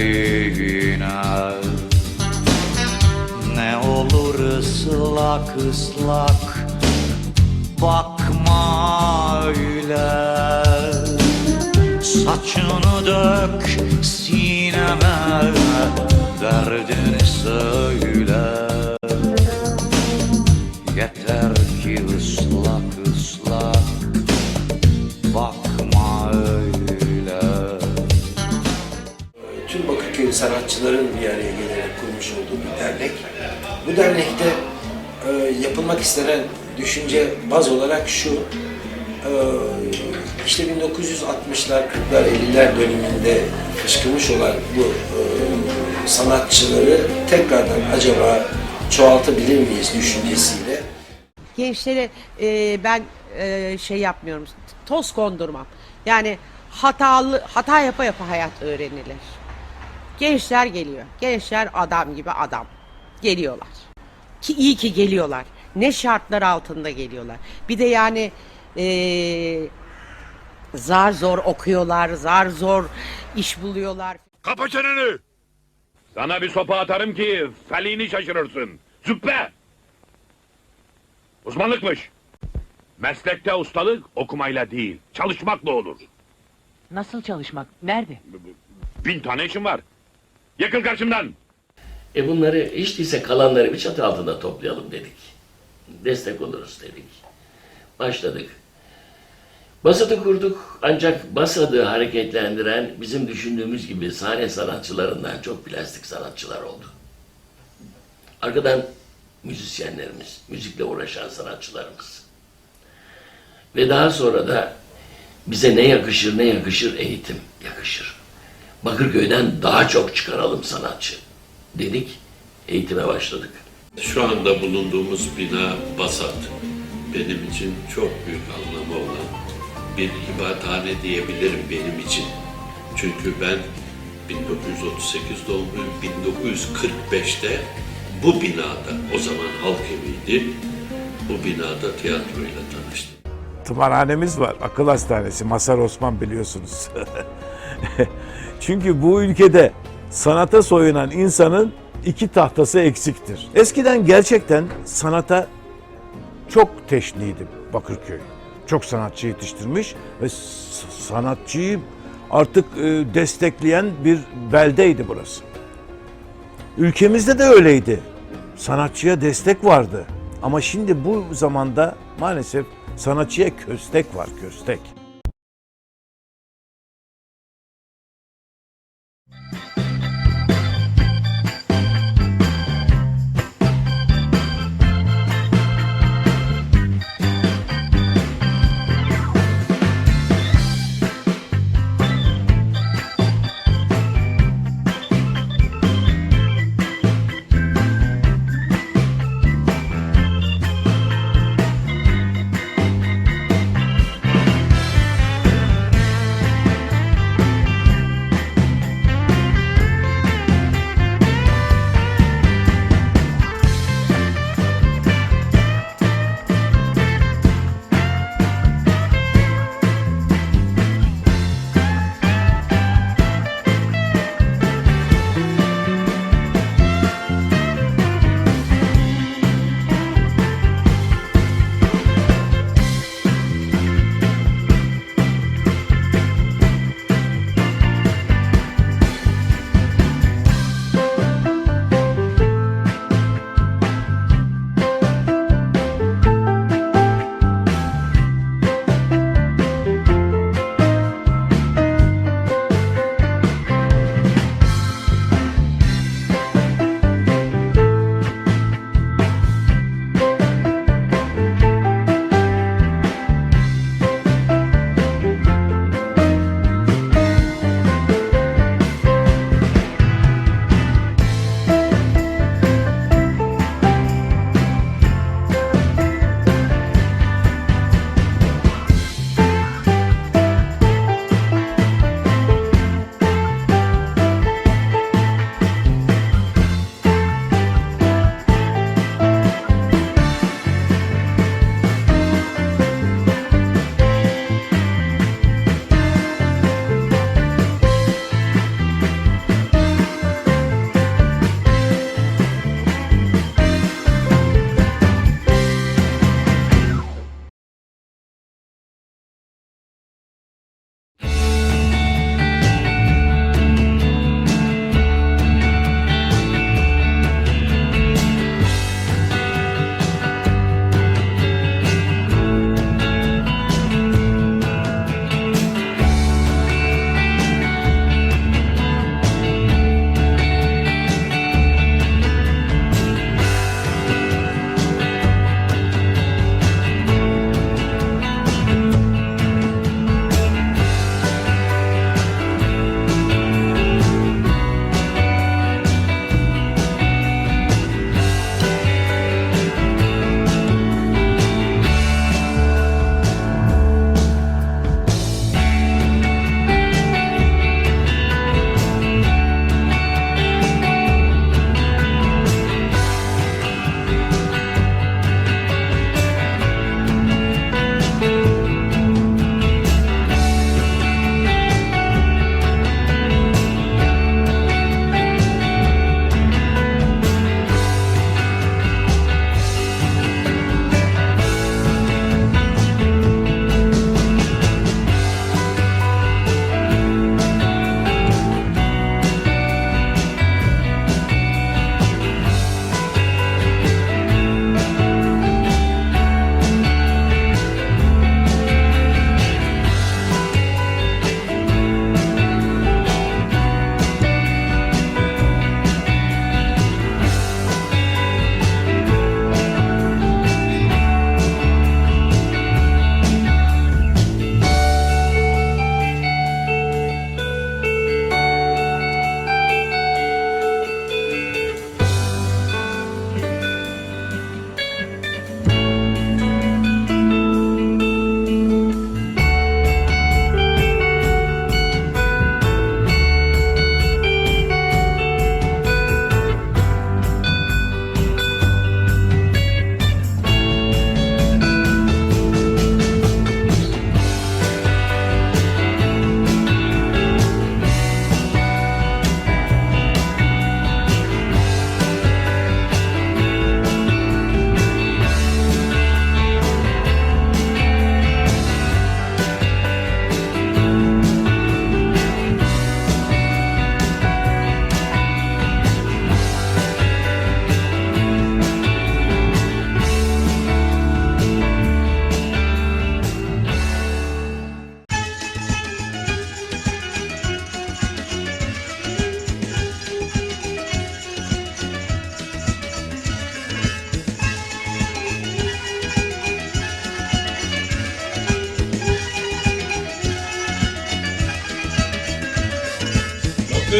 Gözlerine Ne olur ıslak ıslak bakma öyle. Saçını dök sineme derdini söyle sanatçıların bir araya gelerek kurmuş olduğu bir dernek. Bu dernekte e, yapılmak istenen düşünce baz olarak şu, e, işte 1960'lar, 40'lar, 50'ler döneminde fışkırmış olan bu e, sanatçıları tekrardan acaba çoğaltabilir miyiz düşüncesiyle gençlere e, ben e, şey yapmıyorum, toz kondurmam. Yani hatalı, hata yapa yapa hayat öğrenilir. Gençler geliyor. Gençler adam gibi adam. Geliyorlar. Ki iyi ki geliyorlar. Ne şartlar altında geliyorlar. Bir de yani e, zar zor okuyorlar, zar zor iş buluyorlar. Kapa çeneni! Sana bir sopa atarım ki felini şaşırırsın. Züppe! Uzmanlıkmış. Meslekte ustalık okumayla değil, çalışmakla olur. Nasıl çalışmak? Nerede? Bin tane işim var. Yakın karşımdan. E bunları hiç değilse kalanları bir çatı altında toplayalım dedik. Destek oluruz dedik. Başladık. Basat'ı kurduk ancak Basat'ı hareketlendiren bizim düşündüğümüz gibi sahne sanatçılarından çok plastik sanatçılar oldu. Arkadan müzisyenlerimiz, müzikle uğraşan sanatçılarımız. Ve daha sonra da bize ne yakışır ne yakışır eğitim yakışır. Bakırköy'den daha çok çıkaralım sanatçı dedik, eğitime başladık. Şu anda bulunduğumuz bina Basat. Benim için çok büyük anlamı olan bir ibadethane diyebilirim benim için. Çünkü ben 1938 doğumluyum. 1945'te bu binada, o zaman halk eviydi, bu binada tiyatroyla tanıştım. tımarhanemiz var. Akıl hastanesi. Masar Osman biliyorsunuz. Çünkü bu ülkede sanata soyunan insanın iki tahtası eksiktir. Eskiden gerçekten sanata çok teşniydi Bakırköy. Çok sanatçı yetiştirmiş ve sanatçıyı artık e, destekleyen bir beldeydi burası. Ülkemizde de öyleydi. Sanatçıya destek vardı. Ama şimdi bu zamanda maalesef Sanatçıya köstek var, köstek.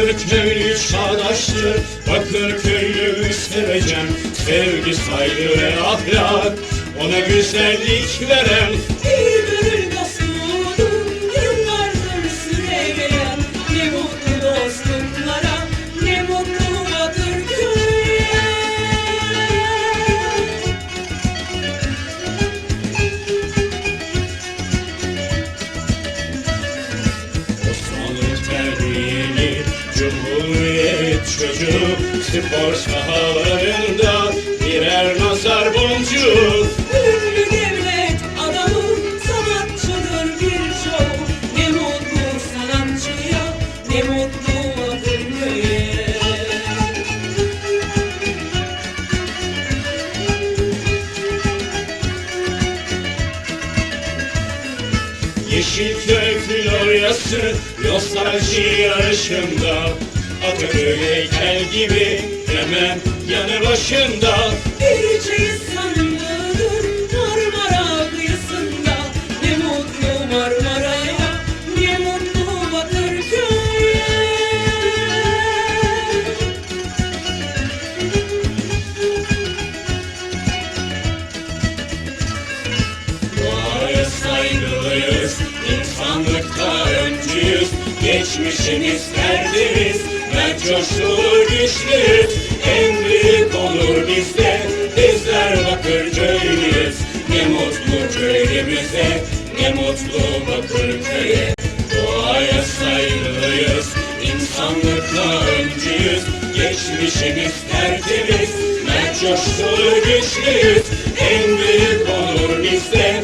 Bakırköylü çağdaştır Bakırköylü sevecen Sevgi, saygı ve ahlak Ona güzellik veren Çocuğu Spor sahalarında Birer nazar boncuğu. Ünlü devlet adamı sanatçıdır birçoğu Ne mutlu sanatçıya, ne mutlu Bakırköy'e Yeşilköy Floryası Nostalji yarışında Atatürk heykel gibi Hemen yanı başında. Bir ben coşkulu güçlüyüz. En büyük onur bizde, bizler Bakırköylüyüz. Ne mutlu köylümüze, ne mutlu Bakırköy'e. Doğaya saygılıyız, insanlıkla öncüyüz. Geçmişimiz tertemiz, ben coşkulu güçlüyüz. En büyük onur bizde,